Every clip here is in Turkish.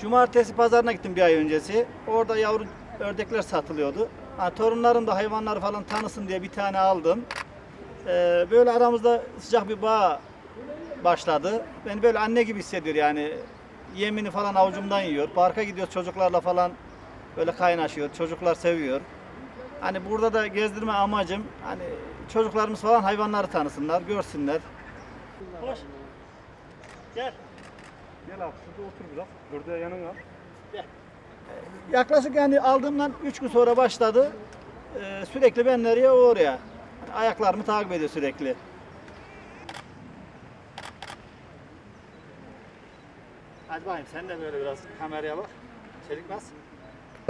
Cumartesi pazarına gittim bir ay öncesi. Orada yavru ördekler satılıyordu. Ha, torunlarım da hayvanlar falan tanısın diye bir tane aldım. Ee, böyle aramızda sıcak bir bağ başladı. Beni böyle anne gibi hissediyor yani. Yemini falan avucumdan yiyor. Parka gidiyoruz çocuklarla falan böyle kaynaşıyor. Çocuklar seviyor. Hani burada da gezdirme amacım hani çocuklarımız falan hayvanları tanısınlar, görsünler. Hoş. Gel. Gel abi şurada otur biraz. Ördeğe yanına al. Yaklaşık yani aldığımdan 3 gün sonra başladı. Ee, sürekli ben nereye o oraya. Ayaklarımı takip ediyor sürekli. Hadi bakayım sen de böyle biraz kameraya bak. Çelikmez.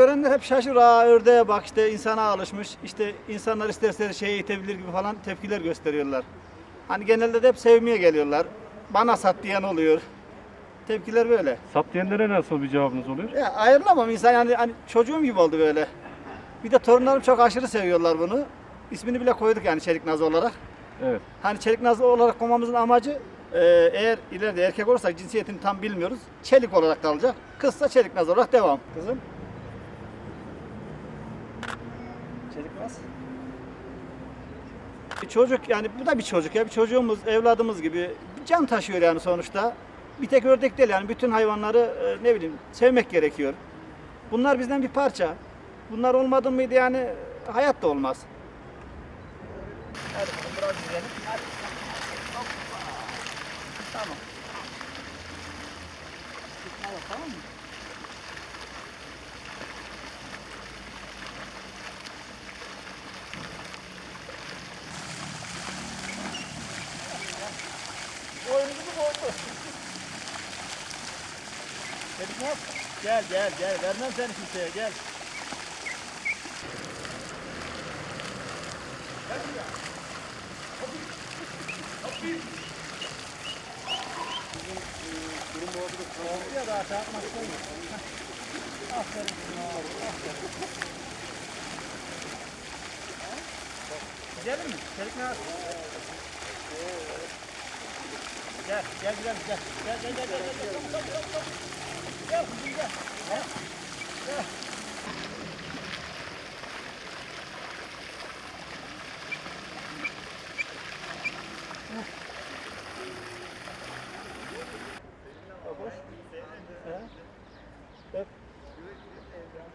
Görenler hep şaşır. Aa ördeğe bak işte insana alışmış. İşte insanlar isterse şeye itebilir gibi falan tepkiler gösteriyorlar. Hani genelde de hep sevmeye geliyorlar. Bana sat diyen oluyor. Tepkiler böyle. Sat diyenlere nasıl bir cevabınız oluyor? Ya ayrılamam insan yani hani çocuğum gibi oldu böyle. Bir de torunlarım çok aşırı seviyorlar bunu. İsmini bile koyduk yani Çelik Nazlı olarak. Evet. Hani Çelik Nazlı olarak koymamızın amacı e, eğer ileride erkek olursak cinsiyetini tam bilmiyoruz. Çelik olarak kalacak. Kızsa Çelik Nazlı olarak devam. Kızım. Naz. Bir çocuk yani bu da bir çocuk ya bir çocuğumuz evladımız gibi can taşıyor yani sonuçta. Bir tek ördek değil yani bütün hayvanları e, ne bileyim sevmek gerekiyor. Bunlar bizden bir parça. Bunlar olmadı mıydı yani hayat da olmaz. Hadi biraz gidelim. Hadi. Hoppa. Tamam. Tamam mı? Elifmaz gel gel gel vermem seni kimseye gel. Gel buraya. Kapıyı. Durum oldu da oldu ya daha şey yapmak istemiyorum. Aferin sana abi aferin. Gidelim mi? Çelik ne yapsın? Gel, gel gel gel. Gel gel gel gel. Gel gel gel. Gel gel. Gel. Gel.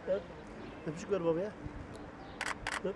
Öp. Öpücük ver babaya. Öp.